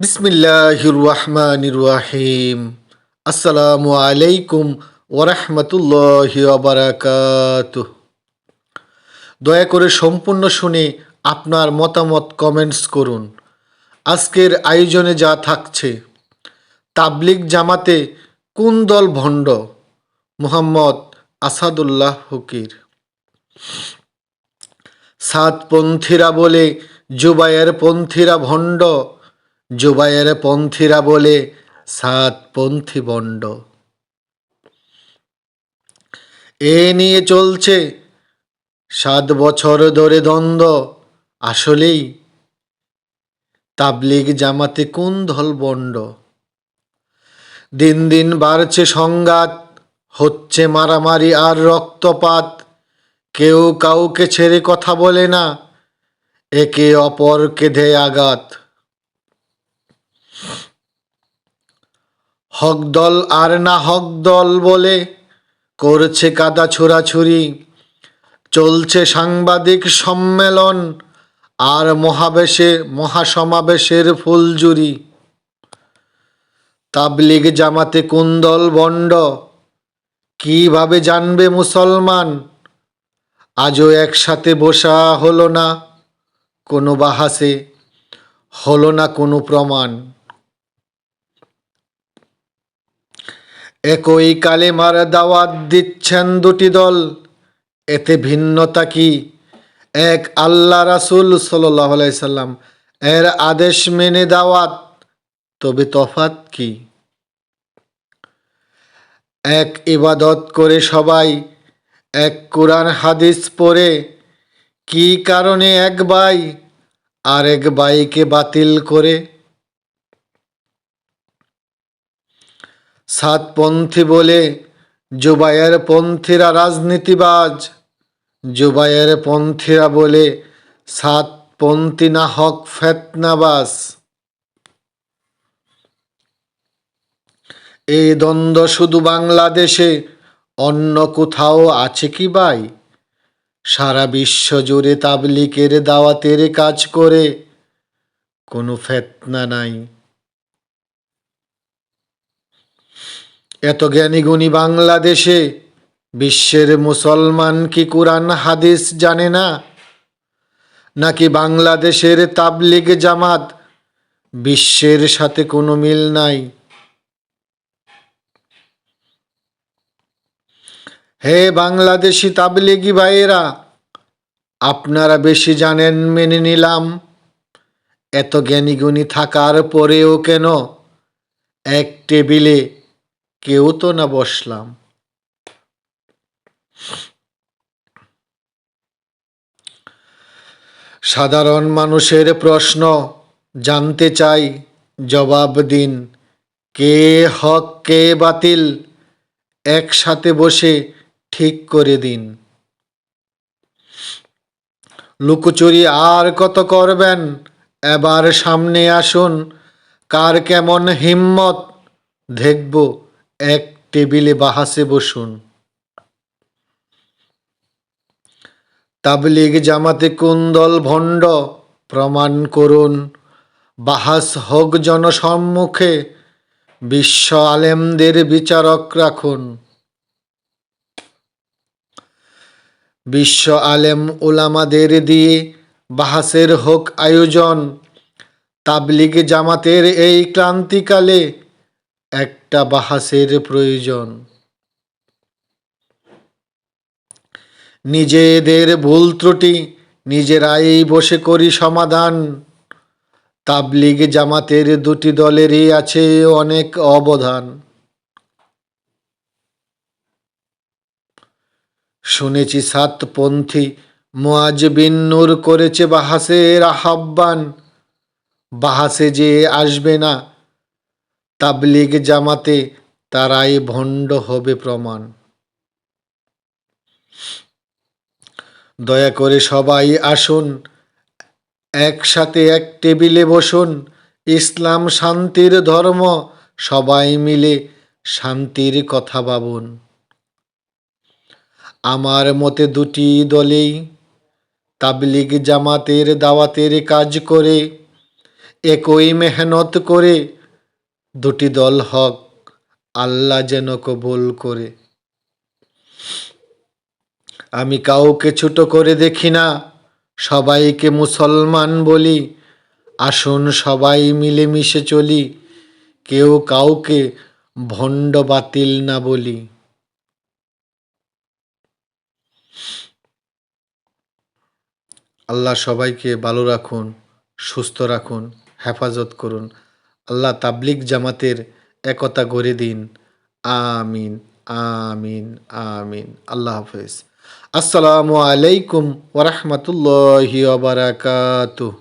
বিসমিল্লাহির আসসালামু আলাইকুম ওরহমতুল্লাহি বারাকাতুহ দয়া করে সম্পূর্ণ শুনে আপনার মতামত কমেন্টস করুন। আজকের আয়োজনে যা থাকছে, তাবলিগ জামাতে কোন দল ভণ্ড? মোহাম্মদ আসাদুল্লাহ ফকির। সাতপন্থীরা বলে জুবায়ের পন্থীরা ভণ্ড। জুবায়ের পন্থীরা বলে সাতপন্থী বন্ড। এ নিয়ে চলছে সাত বছর ধরে দ্বন্দ্ব। আসলেই তাবলিগ জামাতে কোন দল বন্ড? দিন দিন বাড়ছে সংঘাত, হচ্ছে মারামারি আর রক্তপাত। কেউ কাউকে ছেড়ে কথা বলে না, একে অপরকে দেয় আঘাত। হক দল আর না হক দল বলে করছে কাদা ছোড়াছুরি চলছে সাংবাদিক সম্মেলন আর মহাবেশে, মহাসমাবেশের ফুলজুরি তাবলিগ জামাতে কোন দল বন্ড? কীভাবে জানবে মুসলমান? আজও একসাথে বসা হলো না কোনো বাহাসে, হলো না কোনো প্রমাণ। একই কালেমার দাওয়াত দিচ্ছেন দুটি দল। এতে ভিন্নতা কি? এক, আল্লাহ রাসুল সাল্লাহ সাল্লাম এর আদেশ মেনে দাওয়াত, তবে তফাত কি? এক, ইবাদত করে সবাই, এক, কোরআন, হাদিস পড়ে, কি কারণে এক বাই আর এক বাইকে বাতিল করে? সাতপন্থী বলে জুবাইয়ের পন্থীরা রাজনীতিবাজ। জুবাইয়ের পন্থীরা বলে সাতপন্থী না হক ফেতনাবাস এই দ্বন্দ্ব শুধু বাংলাদেশে, অন্য কোথাও আছে কি ভাই? সারা বিশ্ব জুড়ে তাবলিকের দাওয়াতের কাজ করে কোনো ফেতনা নাই। এত জ্ঞানী গুণী বাংলাদেশে বিশ্বের মুসলমান কি কোরআন, হাদিস জানে না? নাকি বাংলাদেশের তাবলিগ জামাত বিশ্বের সাথে কোনো মিল নাই? হে বাংলাদেশি তাবলিগি ভাইয়েরা, আপনারা বেশি জানেন মেনে নিলাম। এত জ্ঞানী গুণী থাকার পরেও কেন এক টেবিলে কেউ তো না বসলাম। সাধারণ মানুষের প্রশ্ন, জানতে চাই, জবাব দিন। কে হক, কে বাতিল, একসাথে বসে ঠিক করে দিন। লুকোচুরি আর কত করবেন? এবার সামনে আসুন, কার কেমন হিম্মত, দেখব এক টেবিলে বাহাসে বসুন। তাবলিগ জামাতে কোন দল ভণ্ড? প্রমাণ করুন। বাহাস হোক জনসম্মুখে, বিশ্ব আলেমদের বিচারক রাখুন। বিশ্ব আলেম ওলামাদের দিয়ে বাহাসের হোক আয়োজন। তাবলিগ জামাতের এই ক্রান্তিকালে একটা বাহাসের প্রয়োজন। নিজেদের ভুল ত্রুটি নিজেরাই বসে করি সমাধান। তাবলিগ জামাতের দুটি দলেরই আছে অনেক অবদান শুনেছি সাতপন্থী মোয়াজ বিন করেছে বাহাসের আহ্বান। বাহাসে যে আসবে না তাবলিগ জামাতে তারাই ভণ্ড হবে প্রমাণ। দয়া করে সবাই আসুন, একসাথে এক টেবিলে বসুন। ইসলাম শান্তির ধর্ম, সবাই মিলে শান্তির কথা ভাবুন। আমার মতে দুটি দলেই তাবলিগ জামাতের দাওয়াতের কাজ করে, একই মেহনত করে দুটি দল হক, আল্লাহ যেন কবুল করে। আমি কাউকে ছোট করে দেখি না, সবাইকে মুসলমান বলি। আসুন সবাই মিলেমিশে চলি, কেউ কাউকে ভণ্ড বাতিল না বলি। আল্লাহ সবাইকে ভালো রাখুন, সুস্থ রাখুন, হেফাজত করুন। আল্লাহ তাবলিক জামাতের একতা গড়ে দিন। আমিন আমিন আমিন। আল্লাহ হাফেজ। আসসালামু আলাইকুম ওরহমতুল্লাহি বারাকাতুহ।